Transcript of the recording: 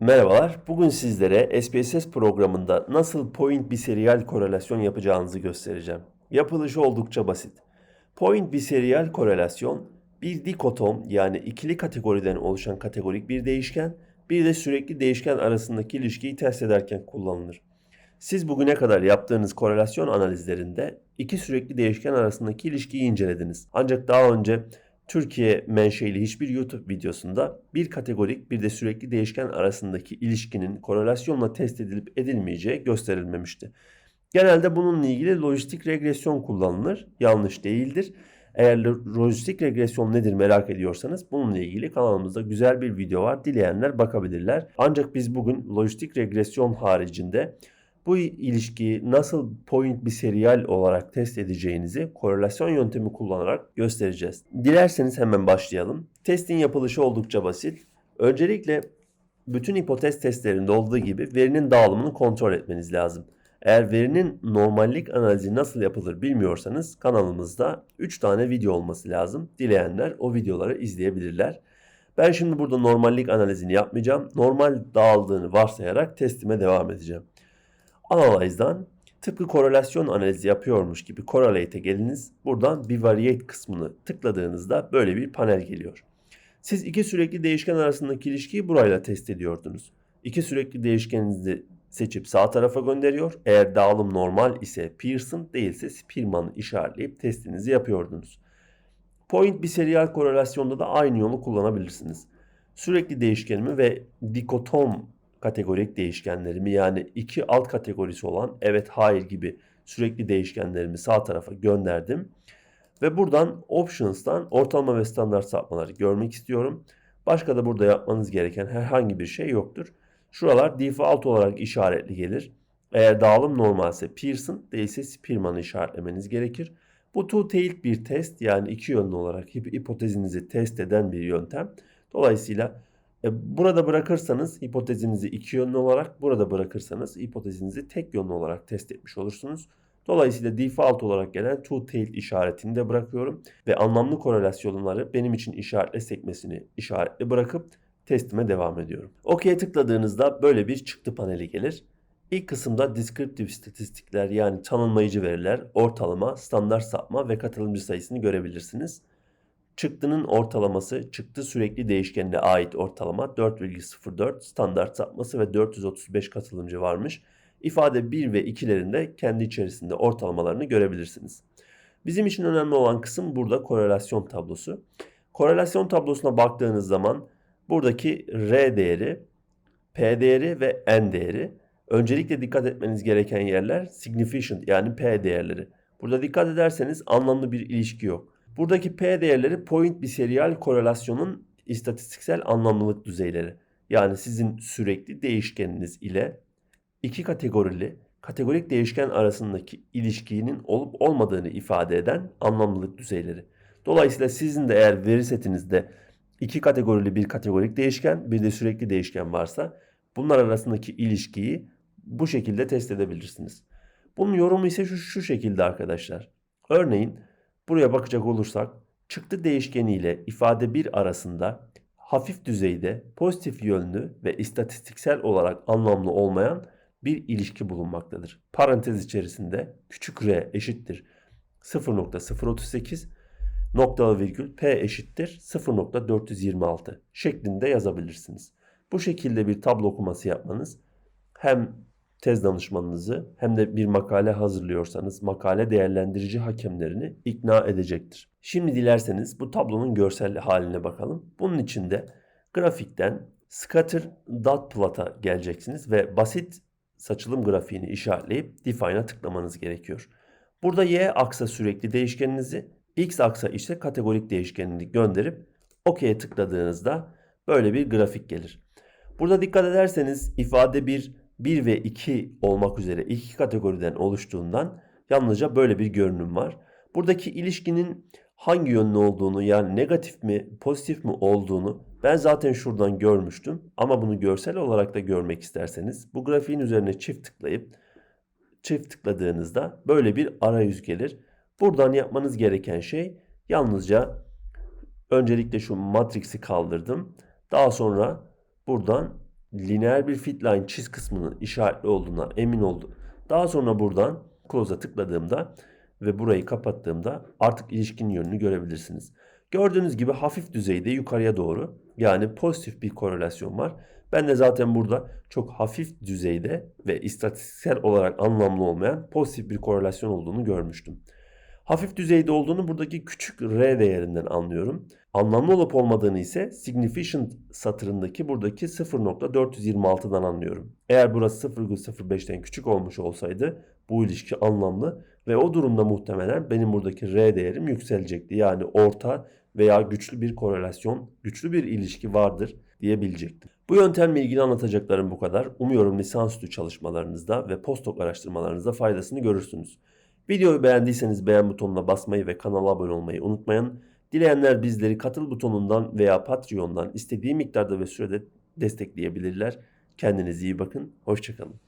Merhabalar. Bugün sizlere SPSS programında nasıl point biseriyal korelasyon yapacağınızı göstereceğim. Yapılışı oldukça basit. Point biseriyal korelasyon bir dikotom yani ikili kategoriden oluşan kategorik bir değişken bir de sürekli değişken arasındaki ilişkiyi test ederken kullanılır. Siz bugüne kadar yaptığınız korelasyon analizlerinde iki sürekli değişken arasındaki ilişkiyi incelediniz. Ancak daha önce Türkiye menşeli hiçbir YouTube videosunda bir kategorik bir de sürekli değişken arasındaki ilişkinin korelasyonla test edilip edilmeyeceği gösterilmemişti. Genelde bununla ilgili lojistik regresyon kullanılır. Yanlış değildir. Eğer lojistik regresyon nedir merak ediyorsanız bununla ilgili kanalımızda güzel bir video var. Dileyenler bakabilirler. Ancak biz bugün lojistik regresyon haricinde bu ilişkiyi nasıl point bir serial olarak test edeceğinizi korelasyon yöntemi kullanarak göstereceğiz. Dilerseniz hemen başlayalım. Testin yapılışı oldukça basit. Öncelikle bütün hipotez testlerinde olduğu gibi verinin dağılımını kontrol etmeniz lazım. Eğer verinin normallik analizi nasıl yapılır bilmiyorsanız kanalımızda 3 tane video olması lazım. Dileyenler o videoları izleyebilirler. Ben şimdi burada normallik analizini yapmayacağım. Normal dağıldığını varsayarak testime devam edeceğim. Analyze'dan tıpkı korelasyon analizi yapıyormuş gibi correlate'e geliniz. Buradan bir variate kısmını tıkladığınızda böyle bir panel geliyor. Siz iki sürekli değişken arasındaki ilişkiyi burayla test ediyordunuz. İki sürekli değişkeninizi seçip sağ tarafa gönderiyor. Eğer dağılım normal ise Pearson değilse Spearman'ı işaretleyip testinizi yapıyordunuz. Point bir serial korelasyonda da aynı yolu kullanabilirsiniz. Sürekli değişkenimi ve dikotom kategorik değişkenlerimi yani iki alt kategorisi olan evet hayır gibi sürekli değişkenlerimi sağ tarafa gönderdim. Ve buradan Options'tan ortalama ve standart sapmaları görmek istiyorum. Başka da burada yapmanız gereken herhangi bir şey yoktur. Şuralar default olarak işaretli gelir. Eğer dağılım normalse Pearson değilse Spearman'ı işaretlemeniz gerekir. Bu two-tailed bir test yani iki yönlü olarak hipotezinizi test eden bir yöntem. Dolayısıyla e, burada bırakırsanız hipotezinizi iki yönlü olarak, burada bırakırsanız hipotezinizi tek yönlü olarak test etmiş olursunuz. Dolayısıyla default olarak gelen two-tailed işaretini de bırakıyorum ve anlamlı korelasyonları benim için işaretle sekmesini işaretli bırakıp testime devam ediyorum. OK'ye tıkladığınızda böyle bir çıktı paneli gelir. İlk kısımda descriptive istatistikler yani tanımlayıcı veriler, ortalama, standart sapma ve katılımcı sayısını görebilirsiniz. Çıktının ortalaması çıktı sürekli değişkenine ait ortalama 4,04 standart sapması ve 435 katılımcı varmış. İfade 1 ve 2'lerinde kendi içerisinde ortalamalarını görebilirsiniz. Bizim için önemli olan kısım burada korelasyon tablosu. Korelasyon tablosuna baktığınız zaman buradaki R değeri, P değeri ve N değeri. Öncelikle dikkat etmeniz gereken yerler significant yani P değerleri. Burada dikkat ederseniz anlamlı bir ilişki yok. Buradaki P değerleri point bir serial korelasyonun istatistiksel anlamlılık düzeyleri. Yani sizin sürekli değişkeniniz ile iki kategorili kategorik değişken arasındaki ilişkinin olup olmadığını ifade eden anlamlılık düzeyleri. Dolayısıyla sizin de eğer veri setinizde iki kategorili bir kategorik değişken bir de sürekli değişken varsa bunlar arasındaki ilişkiyi bu şekilde test edebilirsiniz. Bunun yorumu ise şu, şu şekilde arkadaşlar. Örneğin Buraya bakacak olursak çıktı değişkeni ile ifade 1 arasında hafif düzeyde pozitif yönlü ve istatistiksel olarak anlamlı olmayan bir ilişki bulunmaktadır. Parantez içerisinde küçük r eşittir 0.038 noktalı virgül p eşittir 0.426 şeklinde yazabilirsiniz. Bu şekilde bir tablo okuması yapmanız hem tez danışmanınızı hem de bir makale hazırlıyorsanız makale değerlendirici hakemlerini ikna edecektir. Şimdi dilerseniz bu tablonun görsel haline bakalım. Bunun için de grafikten scatter dot plot'a geleceksiniz ve basit saçılım grafiğini işaretleyip define'a tıklamanız gerekiyor. Burada y aksa sürekli değişkeninizi, x aksa ise kategorik değişkenini gönderip OK'ye tıkladığınızda böyle bir grafik gelir. Burada dikkat ederseniz ifade bir 1 ve 2 olmak üzere iki kategoriden oluştuğundan yalnızca böyle bir görünüm var. Buradaki ilişkinin hangi yönlü olduğunu yani negatif mi pozitif mi olduğunu ben zaten şuradan görmüştüm. Ama bunu görsel olarak da görmek isterseniz bu grafiğin üzerine çift tıklayıp çift tıkladığınızda böyle bir arayüz gelir. Buradan yapmanız gereken şey yalnızca öncelikle şu matrix'i kaldırdım. Daha sonra buradan lineer bir fit line çiz kısmının işaretli olduğuna emin oldum. Daha sonra buradan close'a tıkladığımda ve burayı kapattığımda artık ilişkinin yönünü görebilirsiniz. Gördüğünüz gibi hafif düzeyde yukarıya doğru yani pozitif bir korelasyon var. Ben de zaten burada çok hafif düzeyde ve istatistiksel olarak anlamlı olmayan pozitif bir korelasyon olduğunu görmüştüm. Hafif düzeyde olduğunu buradaki küçük r değerinden anlıyorum. Anlamlı olup olmadığını ise significant satırındaki buradaki 0.426'dan anlıyorum. Eğer burası 0.05'ten küçük olmuş olsaydı bu ilişki anlamlı ve o durumda muhtemelen benim buradaki r değerim yükselecekti. Yani orta veya güçlü bir korelasyon, güçlü bir ilişki vardır diyebilecektim. Bu yöntemle ilgili anlatacaklarım bu kadar. Umuyorum lisansüstü çalışmalarınızda ve postdoc araştırmalarınızda faydasını görürsünüz. Videoyu beğendiyseniz beğen butonuna basmayı ve kanala abone olmayı unutmayın. Dileyenler bizleri katıl butonundan veya Patreon'dan istediği miktarda ve sürede destekleyebilirler. Kendinize iyi bakın. Hoşçakalın.